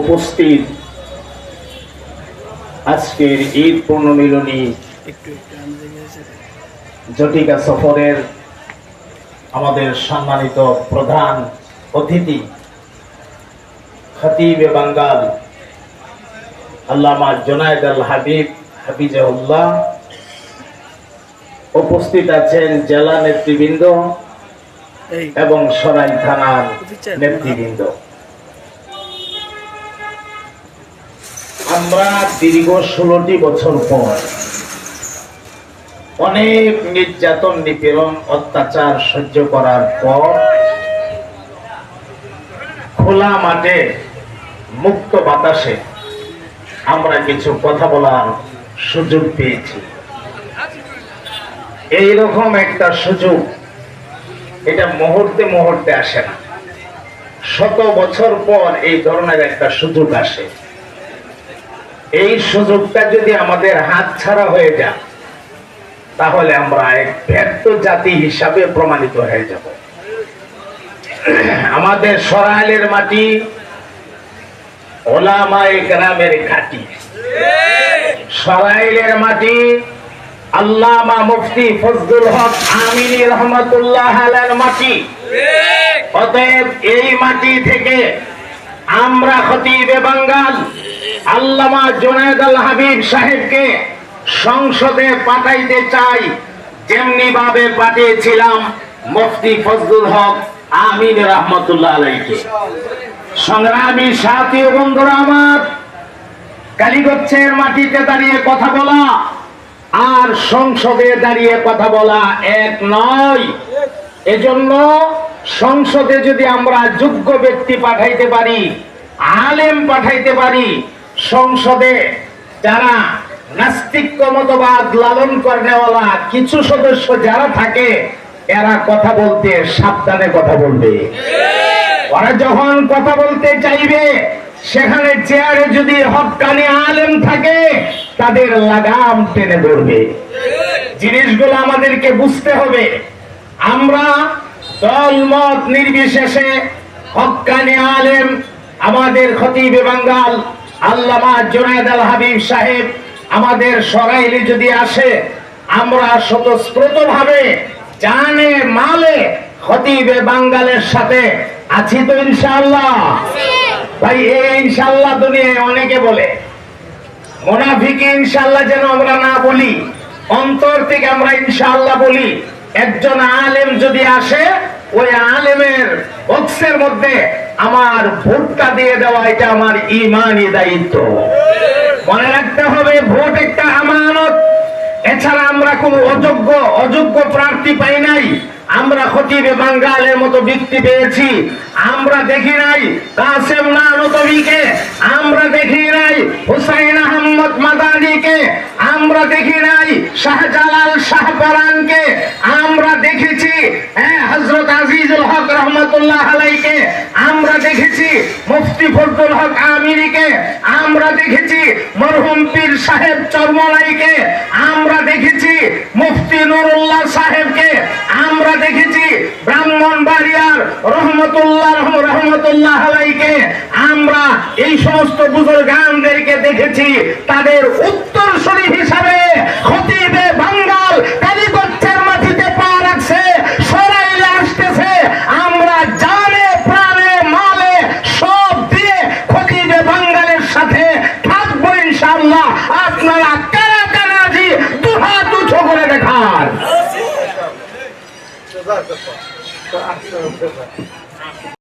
উপস্থিত। আজকের ঈদ দেখেছি জটিকা সফরের আমাদের সম্মানিত প্রধান অতিথি খতিবে বাঙ্গাল আল্লামা জোনায়দ আল হাবিব হাফিজাউল্লাহ উপস্থিত আছেন জেলা নেতৃবৃন্দ এবং সরাই থানার নেতৃবৃন্দ। আমরা দীর্ঘ ষোলোটি বছর পর অনেক নির্যাতন, নিপীড়ন, অত্যাচার সহ্য করার পর খোলা মাঠে, মুক্ত বাতাসে আমরা কিছু কথা বলার সুযোগ পেয়েছি। এই রকম একটা সুযোগ এটা মুহূর্তে মুহূর্তে আসে না। শত বছর পর এই ধরনের একটা সুযোগ আসে। এই সুযোগটা যদি আমাদের হাত ছাড়া হয়ে যায়, তাহলে আমরা এক ব্যর্থ জাতি হিসাবে প্রমাণিত হয়ে যাব। আমাদের সরাইলের মাটি গ্রামের ঘাটি। সরাইলের মাটি আল্লামা মুফতি ফজলুল হক আমিনী রহমতুল্লাহ আলার মাটি। অতএব এই মাটি থেকে আমরা খতিবে বাঙ্গাল। আল্লামা জুনায়দ আল হাবিব সাহেবকে সংসদে পাঠাইতে চাই, যেমনি ভাবে পাঠিয়েছিলাম মুফতি ফজলুল হক আমিন রহমতুল্লাহ আলাইকে সংগ্রামী সাথী বন্ধুরা আমার কালীগচ্ছের মাটিতে দাঁড়িয়ে কথা বলা আর সংসদে দাঁড়িয়ে কথা বলা এক নয়। এজন্য সংসদে যদি আমরা যোগ্য ব্যক্তি পাঠাইতে পারি, আলেম পাঠাইতে পারি সংসদে যারা নাস্তিক্য মতবাদ লালন করেওয়ালা কিছু সদস্য যারা থাকে এরা কথা বলতে সাবধানে কথা বলবে। ওরা যখন কথা বলতে চাইবে সেখানে চেয়ারে যদি হকানি আলেম থাকে তাদের লাগাম টেনে ধরবে। জিনিসগুলো আমাদেরকে বুঝতে হবে। আমরা দল মত নির্বিশেষে হকানি আলেম আমাদের খতিবে বাঙ্গাল আল্লামা জোনায়দ আল হাবিব সাহেব আমাদের সরাইলে যদি আসে, আমরা স্বতঃস্ফূর্ত ভাবে জানে মালে খতিবে বাঙ্গালের সাথে আছি তো ইনশাআল্লাহ। ভাই এই ইনশাআল্লাহ দুনিয়ায় অনেকে বলে মোনাফিকে ইনশাআল্লাহ যেন আমরা না বলি, অন্তর থেকে আমরা ইনশাআল্লাহ বলি, একজন আলেম যদি আসে, ওই আলেমের বক্সের মধ্যে আমার ভোটটা দিয়ে দেওয়া, এটা আমার ইমানই দায়িত্ব। মনে রাখতে হবে, ভোট একটা আমানত। এছাড়া আমরা কোন অযোগ্য অযোগ্য প্রার্থী পাই নাই। আমরা খতিবে বাঙ্গালের মতো ব্যক্তি পেয়েছি। আমরা দেখি নাই কাসেম নানতবিকে। আমরা দেখি নাই হুসাইন আহমদ মাদানিকে। আমরা দেখি নাই শাহজালাল শাহপরানকে। আমরা দেখেছি হ্যাঁ হজরত আজিজুল হক রহমতুল্লাহ আমরা দেখেছি মুফতি ফজলুল হক আমিরিকে, আমরা দেখেছি মরহুম পীর সাহেব চরমলাইকে আমরা দেখেছি মুফতি নুরুল্লাহ সাহেবকে, আমরা দেখেছি ব্রাহ্মণ বাড়িয়ার রহমতুল্লাহ রহমতুল্লাহ আলাইকে, আমরা এই সমস্ত বুজুর্গানদেরকে দেখেছি, তাদের আটশো টাকা